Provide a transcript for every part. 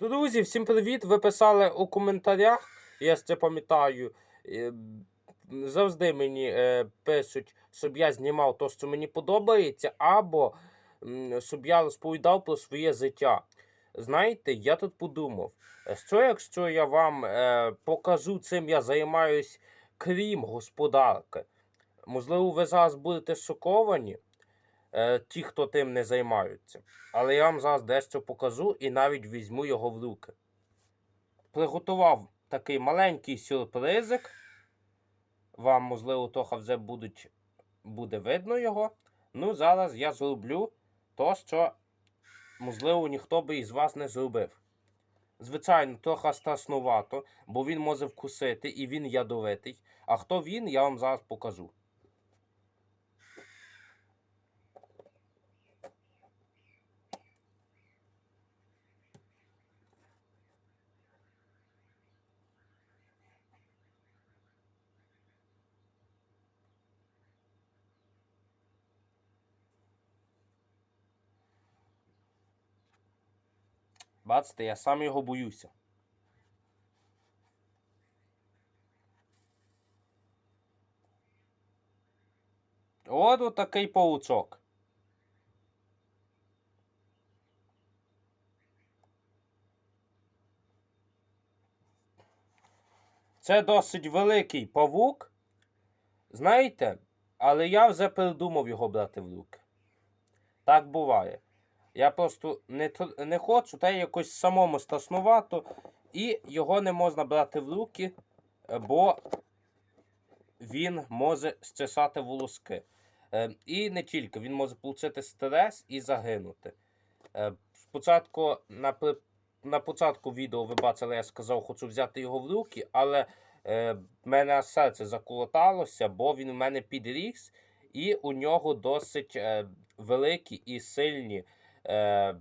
Друзі, всім привіт! Ви писали у коментарях, я це пам'ятаю. е, Завжди мені е, пишуть, щоб я знімав те, що мені подобається, або щоб я розповідав про своє життя. Знаєте, я тут подумав, що якщо я вам е, покажу, чим я займаюсь, крім господарки, можливо, ви зараз будете шоковані, ті, хто тим не займаються. Але я вам зараз дещо покажу і навіть візьму його в руки. Приготував такий маленький сюрпризик. Вам, можливо, трохи вже будуть, буде видно його. Ну, зараз я зроблю то, що, можливо, ніхто би із вас не зробив. Звичайно, трохи страшнувато, бо він може вкусити і він ядовитий. А хто він, я вам зараз покажу. Бачите, я сам його боюся. От отакий паучок. Це досить великий павук. Знаєте, але я вже передумав його брати в руки. Так буває. Я просто не, не хочу, та якось самому страшнувато, і його не можна брати в руки, е, бо він може стесати волоски. Е, І не тільки, він може отримати стрес і загинути. Е, Спочатку на, на початку відео ви бачили, я сказав, хочу взяти його в руки, але в мене серце заколоталося, бо він в мене підріс, і у нього досить великі і сильні, е,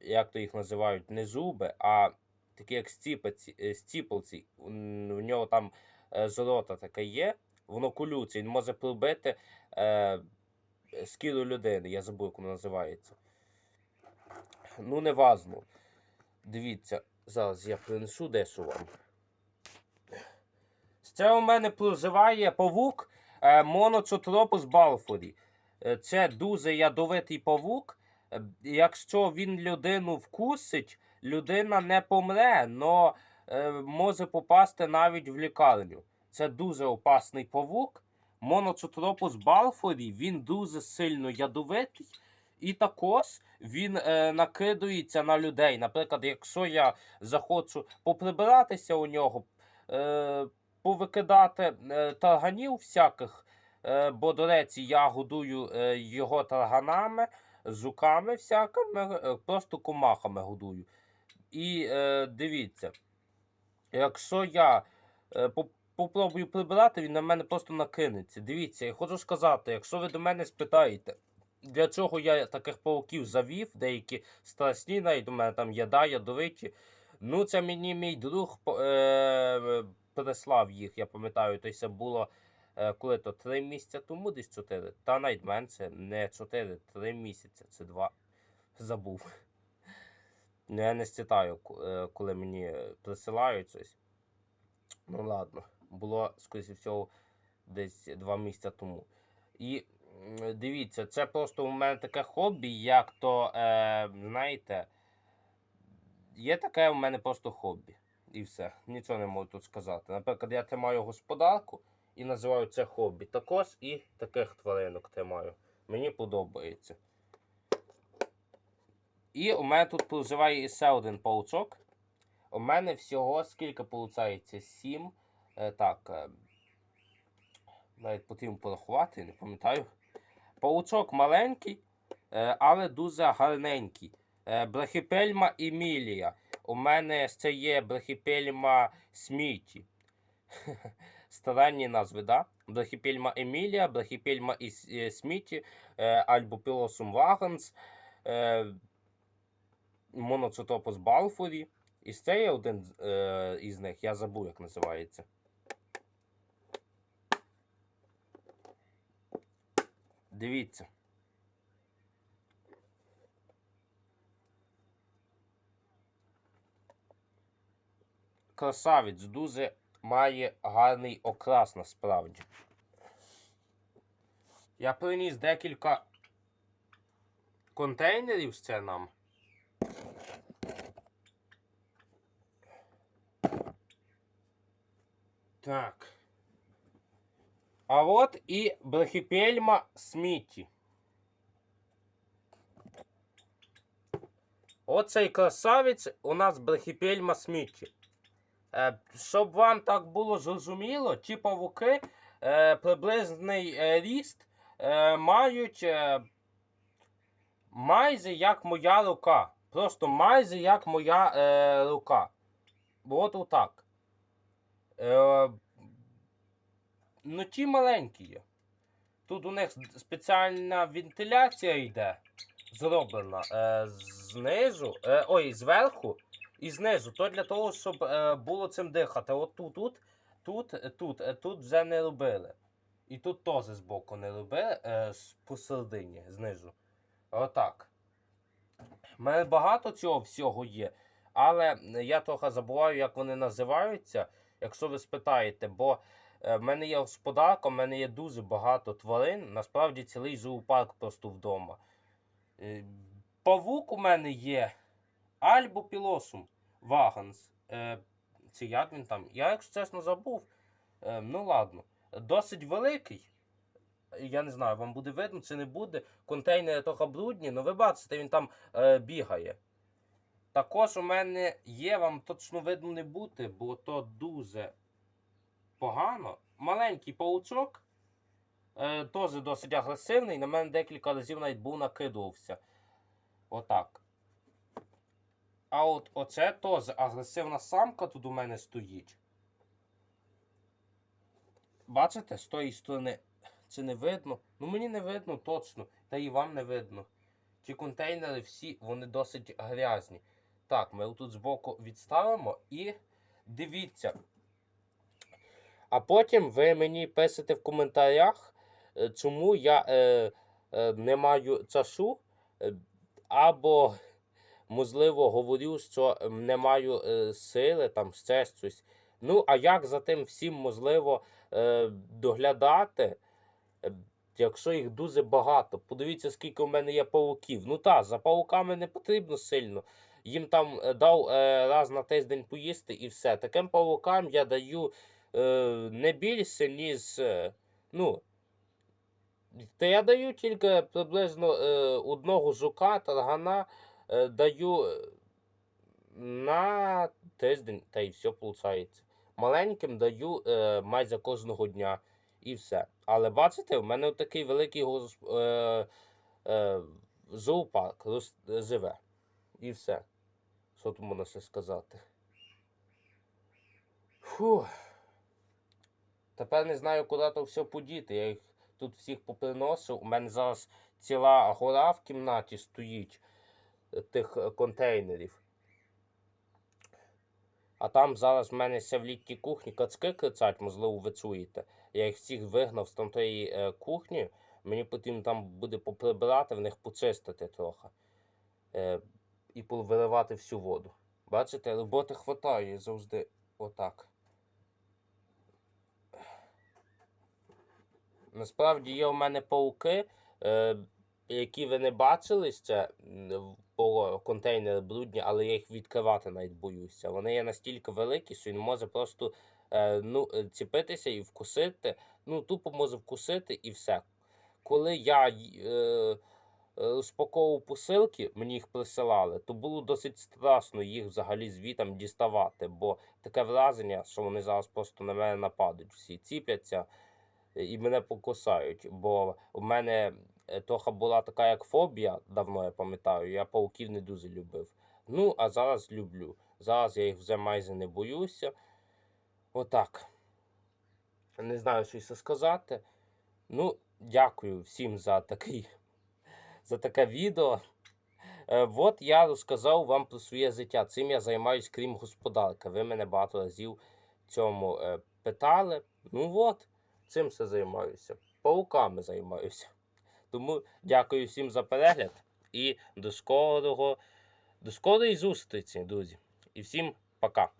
як то їх називають, не зуби, а такі як стіпиці, е, стіплці. М, У нього там е, золота таке є, воно колються, він може пробити е, шкіру людини, я забув, як воно називається. Ну, не важно. Дивіться, зараз я принесу дещо вам. Це у мене проживає павук е, Моноцотропус балфорі. Це дуже ядовитий павук. Е, Якщо він людину вкусить, людина не помре, але може попасти навіть в лікарню. Це дуже опасний павук. Моноцотропус балфорі, він дуже сильно ядовитий. І також він е, накидується на людей. Наприклад, якщо я захочу поприбиратися у нього, е, повикидати е, тарганів всяких, е, бо, до речі, я годую е, його тарганами, жуками всякими, е, просто комахами годую. І е, дивіться, якщо я е, попробую прибирати, він на мене просто накинеться. Дивіться, я хочу сказати, якщо ви до мене спитаєте, для чого я таких пауків завів, деякі страшні, навіть у мене там яда, ядовиті. Ну, це мені мій друг е, прислав їх, я пам'ятаю, то це було коли то 3 місяці тому, десь 4. Та навіть менше, не 4, 3 місяці, це 2. Забув. Ну, я не стітаю, е, коли мені присилають щось. Ну ладно, було, скоріше всього, десь 2 місяці тому. І дивіться, це просто у мене таке хобі, як то, е, знаєте, є таке у мене просто хобі. І все. Нічого не можу тут сказати. Наприклад, я тримаю господарку і називаю це хобі. Також і таких тваринок тримаю. Мені подобається. І у мене тут проживає ще один паучок. У мене всього скільки виходить? Сім. Е, так. Е, навіть потрібно порахувати, не пам'ятаю. Паучок маленький, е, але дуже гарненький. Брахіпельма Емілія. У мене це є Брахіпельма Сміті. Старанні назви, да? Брахіпельма Емілія, Брахіпельма Іс- е, Сміті, е, Альбопілосум Ваганс, е, Моноцитопус Балфорі. І це є один із них, я забув, як називається. Дивіться. красавець дуже має гарний окрас насправді. Я приніс декілька контейнерів з це нам. Так. А от і брахіпельма смітті. Оцей красавець у нас брахіпельма смітті. Е, щоб вам так було зрозуміло, ті павуки е, приблизний е, ріст мають майже як моя рука. Просто майже як моя рука. От отак. Ну, ті маленькі. Тут у них спеціальна вентиляція йде. Зроблена е, знизу, е, ой, зверху і знизу. То для того, щоб е, було цим дихати. От тут, тут, тут, е, тут, е, тут вже не робили. І тут теж збоку не робили, е, посередині, знизу. Отак. У мене багато цього всього є, але я трохи забуваю, як вони називаються, якщо ви спитаєте, бо е, в мене є господарка, в мене є дуже багато тварин, насправді цілий зоопарк просто вдома. Павук у мене є Альбопілосум Ваганс. Е, Чи як він там? Я, якщо чесно, забув. Е, Ну ладно. Досить великий. Я не знаю, вам буде видно чи не буде. Контейнери трохи брудні, але ви бачите, він там е, бігає. Також у мене є, вам точно видно не бути, бо то дуже погано. Маленький паучок. Е, теж досить агресивний. На мене декілька разів навіть був накидувався. Отак. А от оце теж агресивна самка тут у мене стоїть. Бачите, з тої сторони це не видно. Ну мені не видно точно, та і вам не видно. Ті контейнери всі, вони досить грязні. Так, ми тут збоку відставимо і дивіться. А потім ви мені пишете в коментарях, е, чому я е, е, не маю часу, е, або, можливо, говорю, що е, не маю е, сили, там ще щось. Ну, а як за тим всім можливо е, доглядати, е, якщо їх дуже багато? Подивіться, скільки у мене є пауків. Ну так, за пауками не потрібно сильно. Їм там дав раз на тиждень поїсти і все. Таким паукам я даю не більше, ніж. Ну, та я даю тільки приблизно одного жука, таргана даю е, на тиждень, та й все виходить. Маленьким даю е, майже кожного дня і все. Але бачите, в мене такий великий е, е, зоопарк живе. І все. Що тут можна ще сказати? Фух. Тепер не знаю, куди то все подіти. Я їх тут всіх поприносив. У мене зараз ціла гора в кімнаті стоїть е, тих е, контейнерів. А там зараз в мене ще в літній кухні кацки кричать, можливо, ви чуєте. Я їх всіх вигнав з тамтої е, кухні. Мені потрібно там буде поприбирати, в них почистити трохи. Е, і виливати всю воду. Бачите, роботи хватає завжди отак. Насправді є у мене пауки, е, які ви не бачили ще по контейнери брудні, але я їх відкривати навіть боюся. Вони є настільки великі, що він може просто е, ну, е, ціпитися і вкусити. Ну, тупо може вкусити і все. Коли я е, розпаковував посилки, мені їх присилали, то було досить страшно їх взагалі звітам діставати, бо таке враження, що вони зараз просто на мене нападуть, всі ціпляться е, і мене покусають. Бо у мене трохи була така як фобія, давно я пам'ятаю, я пауків не дуже любив. Ну, а зараз люблю. Зараз я їх вже майже не боюся. Отак. Не знаю, що ще сказати. Ну, дякую всім за такий за таке відео. Е, от я розказав вам про своє життя. Цим я займаюсь, крім господарки. Ви мене багато разів цьому е, питали. Ну от, цим все займаюся. Пауками займаюся. Тому дякую всім за перегляд і до скорого, до скорої зустрічі, друзі. І всім пока.